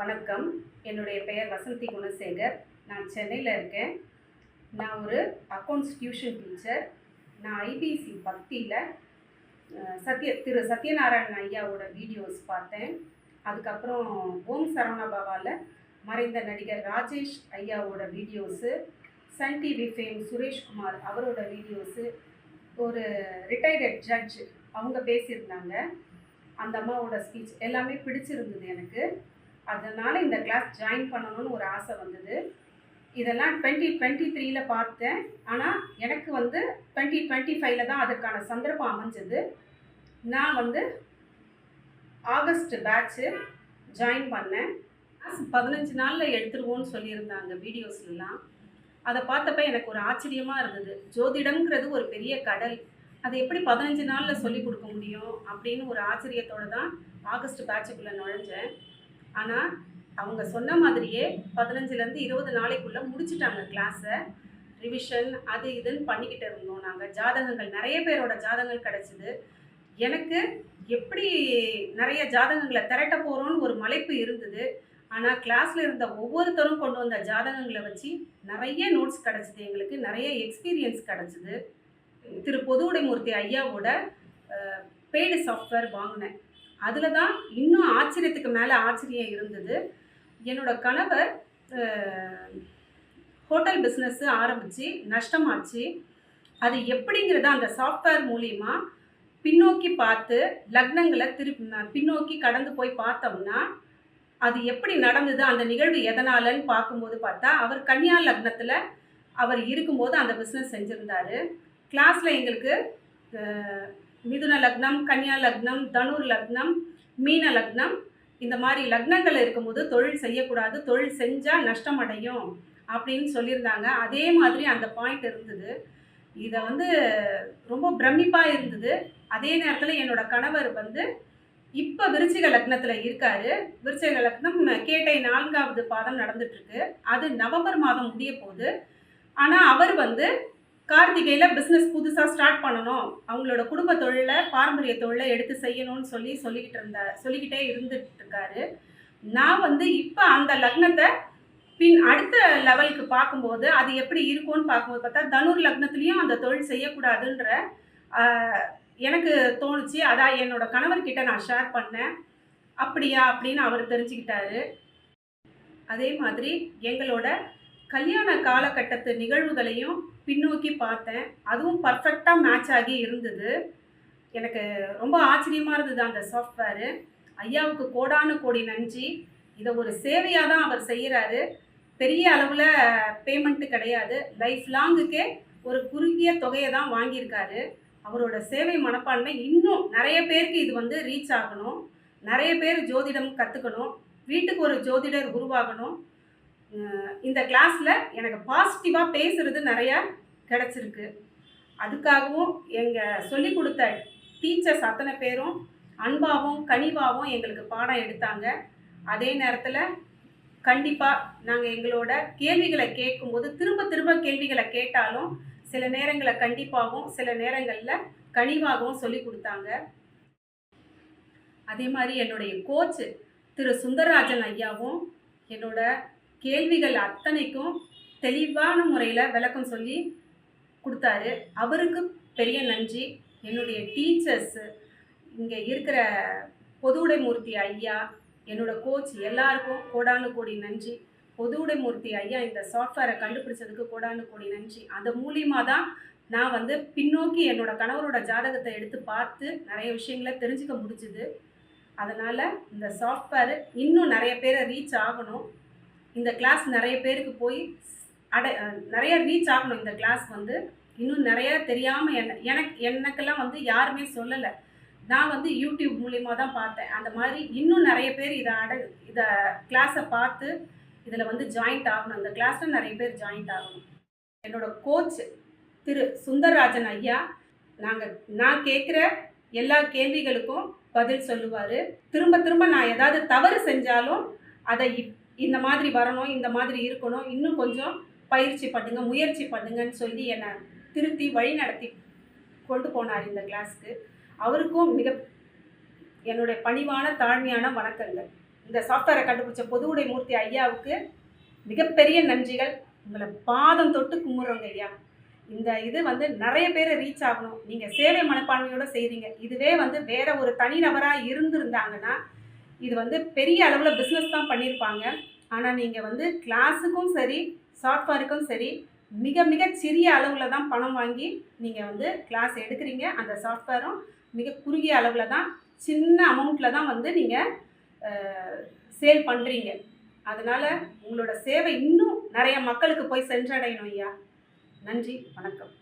வணக்கம். என்னுடைய பெயர் வசந்தி குணசேகர். நான் சென்னையில் இருக்கேன். நான் ஒரு அக்கௌண்ட்ஸ் டியூஷன் டீச்சர் நான் ஐபிசி பக்தியில் சத்ய திரு சத்யநாராயணன் ஐயாவோட வீடியோஸ் பார்த்தேன். அதுக்கப்புறம் ஓம் சரணபவாவில் மறைந்த நடிகர் ராஜேஷ் ஐயாவோட videos Sun TV fame Sureshkumar அவரோட வீடியோஸு ஒரு ரிட்டையர்டு ஜட்ஜ் அவங்க பேசியிருந்தாங்க. அந்த அம்மாவோட ஸ்பீச் எல்லாமே பிடிச்சிருந்தது எனக்கு. அதனால் இந்த கிளாஸ் ஜாயின் பண்ணணும்னு ஒரு ஆசை வந்தது. இதெல்லாம் டுவெண்ட்டி டுவெண்ட்டி த்ரீல பார்த்தேன். ஆனால் எனக்கு வந்து டுவெண்ட்டி டுவெண்ட்டி ஃபைவ்ல தான் அதுக்கான சந்தர்ப்பம் அமைஞ்சது. நான் வந்து ஆகஸ்ட் பேட்ச்சு ஜாயின் பண்ணேன். பதினஞ்சு நாளில் எடுத்துருவோன்னு சொல்லியிருந்தாங்க வீடியோஸ்லாம் அதை பார்த்தப்ப எனக்கு ஒரு ஆச்சரியமாக இருந்தது. ஜோதிடம்ங்கிறது ஒரு பெரிய கடல். அது எப்படி பதினஞ்சு நாளில் சொல்லி கொடுக்க முடியும் அப்படின்னு ஒரு ஆச்சரியத்தோடு தான் ஆகஸ்ட் பேட்சுக்குள்ளே நுழைஞ்சேன். ஆனால் அவங்க சொன்ன மாதிரியே பதினஞ்சுலேருந்து இருபது நாளைக்குள்ளே முடிச்சிட்டாங்க கிளாஸை ரிவிஷன் அது இதுன்னு பண்ணிக்கிட்டு இருந்தோம் நாங்கள் ஜாதகங்கள் நிறைய பேரோட ஜாதகங்கள் கிடச்சிது. எனக்கு எப்படி நிறைய ஜாதகங்களை திரட்ட போகிறோன்னு ஒரு மலைப்பு இருந்தது. ஆனால் கிளாஸில் இருந்த ஒவ்வொருத்தரும் கொண்டு வந்த ஜாதகங்களை வச்சு நிறைய நோட்ஸ் கிடச்சிது எங்களுக்கு. நிறைய எக்ஸ்பீரியன்ஸ் கிடச்சிது. திரு பொதுவுடைமூர்த்தி ஐயாவோட பெய்டு சாஃப்ட்வேர் வாங்கினேன். அதில் தான் இன்னும் ஆச்சரியத்துக்கு மேலே ஆச்சரியம் இருந்தது. என்னோட கணவர் ஹோட்டல் பிஸ்னஸ்ஸு ஆரம்பித்து நஷ்டமாச்சு. அது எப்படிங்கிறத அந்த சாஃப்ட்வேர் மூலிமா பின்னோக்கி பார்த்து லக்னங்களை திரு பின்னோக்கி கடந்து போய் பார்த்தோம்னா அது எப்படி நடந்தது அந்த நிகழ்வு எதனாலன்னு பார்க்கும்போது பார்த்தா அவர் கன்னியா லக்னத்தில் அவர் இருக்கும்போது அந்த பிஸ்னஸ் செஞ்சுருந்தாரு. கிளாஸில் எங்களுக்கு மிதுன லக்னம் கன்னியா லக்னம் தனுர் லக்னம் மீன லக்னம் இந்த மாதிரி லக்னங்கள் இருக்கும்போது தொழில் செய்யக்கூடாது தொழில் செஞ்சால் நஷ்டம் அடையும் அப்படின்னு சொல்லியிருந்தாங்க. அதே மாதிரி அந்த பாயிண்ட் இருந்தது. இதை வந்து ரொம்ப பிரமிப்பாக இருந்தது. அதே நேரத்தில் என்னோட கணவர் வந்து இப்போ விருச்சிக லக்னத்தில் இருக்காரு. விருச்சிக லக்னம் கேட்டை நான்காவது பாதம் நடந்துட்டுருக்கு அது நவம்பர் மாதம் முடிய போகுது. ஆனால் அவர் வந்து கார்த்திகையில் பிஸ்னஸ் புதுசாக ஸ்டார்ட் பண்ணணும். அவங்களோட குடும்ப தொழிலை பாரம்பரிய தொழிலை எடுத்து செய்யணும்னு சொல்லி சொல்லிக்கிட்டு இருந்த சொல்லிக்கிட்டே இருந்துட்டு இருக்காரு. நான் வந்து இப்போ அந்த லக்னத்தை பின் அடுத்த லெவலுக்கு பார்க்கும்போது அது எப்படி இருக்கும்னு பார்க்கும்போது பார்த்தா தனுர் லக்னத்துலேயும் அந்த தொழில் செய்யக்கூடாதுன்ற எனக்கு தோணுச்சு. அதான் என்னோட கணவர்கிட்ட நான் ஷேர் பண்ணேன். அப்படியா அப்படின்னு அவர் தெரிஞ்சுக்கிட்டாரு. அதே மாதிரி எங்களோட கல்யாண காலகட்டத்து நிகழ்வுகளையும் பின்னோக்கி பார்த்தேன். அதுவும் பர்ஃபெக்டாக மேட்ச் ஆகி இருந்தது. எனக்கு ரொம்ப ஆச்சரியமாக இருந்தது அந்த சாஃப்ட்வேரு ஐயாவுக்கு கோடானு கோடி நன்றி. இதை ஒரு சேவையாக தான் அவர் செய்கிறாரு பெரிய அளவில் பேமெண்ட்டு கிடையாது. லைஃப் லாங்குக்கே ஒரு குறுகிய தொகையை தான் வாங்கியிருக்காரு. அவரோட சேவை மனப்பான்மை இன்னும் நிறைய பேருக்கு இது வந்து ரீச் ஆகணும். நிறைய பேர் ஜோதிடம் கற்றுக்கணும் வீட்டுக்கு ஒரு ஜோதிடர் உருவாகணும். இந்த கிளாஸில் எனக்கு பாசிட்டிவாக பேசுகிறது நிறையா கிடச்சிருக்கு. அதுக்காகவும் எங்கள் சொல்லி கொடுத்த டீச்சர்ஸ் அத்தனை பேரும் அன்பாகவும் கனிவாகவும் எங்களுக்கு பாடம் எடுத்தாங்க. அதே நேரத்தில் கண்டிப்பாக நாங்கள் எங்களோட கேள்விகளை கேட்கும்போது திரும்ப திரும்ப கேள்விகளை கேட்டாலும் சில நேரங்களில் கண்டிப்பாகவும் சில நேரங்களில் கனிவாகவும் சொல்லி கொடுத்தாங்க. அதே மாதிரி என்னுடைய கோச்சு திரு சுந்தரராஜன் ஐயாவும் என்னோட கேள்விகள் அத்தனைக்கும் தெளிவான முறையில் விளக்கம் சொல்லி கொடுத்தாரு. அவருக்கு பெரிய நன்றி. என்னுடைய டீச்சர்ஸு இங்கே இருக்கிற பொதுவுடைமூர்த்தி ஐயா என்னோட கோச் எல்லாருக்கும் கோடானு கோடி நன்றி. பொதுவுடைமூர்த்தி ஐயா இந்த சாஃப்ட்வேரை கண்டுபிடிச்சதுக்கு கோடானு கோடி நன்றி. அந்த மூலியமாக தான் நான் வந்து பின்னோக்கி என்னோட கணவரோட ஜாதகத்தை எடுத்து பார்த்து நிறைய விஷயங்களை தெரிஞ்சுக்க முடிஞ்சுது. அதனால் இந்த சாஃப்ட்வேர் இன்னும் நிறைய பேரை ரீச் ஆகணும். இந்த கிளாஸ் நிறைய பேருக்கு போய் அடை நிறைய ரீச் ஆகணும் இந்த கிளாஸ் வந்து. இன்னும் நிறைய தெரியாமல் என்ன எனக்கு எனக்கெல்லாம் வந்து யாருமே சொல்லலை. நான் வந்து யூடியூப் மூலியமாக தான் பார்த்தேன். அந்த மாதிரி இன்னும் நிறைய பேர் இதை அட இதை கிளாஸை பார்த்து இதில் வந்து ஜாயிண்ட் ஆகணும். இந்த கிளாஸில் நிறைய பேர் ஜாயிண்ட் ஆகணும். என்னோடய கோச் திரு சுந்தரராஜன் ஐயா நாங்கள் நான் கேட்குற எல்லா கேள்விகளுக்கும் பதில் சொல்லுவார். திரும்ப திரும்ப நான் ஏதாவது தவறு செஞ்சாலும் அதை இப் இந்த மாதிரி வரணும் இந்த மாதிரி இருக்கணும் இன்னும் கொஞ்சம் பயிற்சி பண்ணுங்க முயற்சி பண்ணுங்கன்னு சொல்லி என்னை திருத்தி வழி நடத்தி கொண்டு போனார் இந்த கிளாஸ்க்கு. அவருக்கும் மிக என்னுடைய பணிவான தாழ்மையான வணக்கங்கள். இந்த சாஃப்ட்வேரை கண்டுபிடிச்ச பொதுவுடை மூர்த்தி ஐயாவுக்கு மிகப்பெரிய நன்றிகள். உங்களை பாதம் தொட்டு கும்பிட்றோங்க ஐயா. இந்த இது வந்து நிறைய பேரை ரீச் ஆகணும். நீங்கள் சேவை மனப்பான்மையோடு செய்கிறீங்க இதுவே வந்து வேற ஒரு தனிநபராக இருந்திருந்தாங்கன்னா இது வந்து பெரிய அளவில் பிஸ்னஸ் தான் பண்ணியிருப்பாங்க ஆனால் நீங்கள் வந்து கிளாஸுக்கும் சரி சாஃப்ட்வேருக்கும் சரி மிக மிக சிறிய அளவில் தான் பணம் வாங்கி நீங்கள் வந்து கிளாஸ் எடுக்கிறீங்க. அந்த சாஃப்ட்வேரும் மிக குறுகிய அளவில் தான் சின்ன அமௌண்ட்டில் தான் வந்து நீங்கள் சேல் பண்ணுறீங்க அதனால் உங்களோட சேவை இன்னும் நிறைய மக்களுக்கு போய் சென்றடையணும் ஐயா. நன்றி வணக்கம்.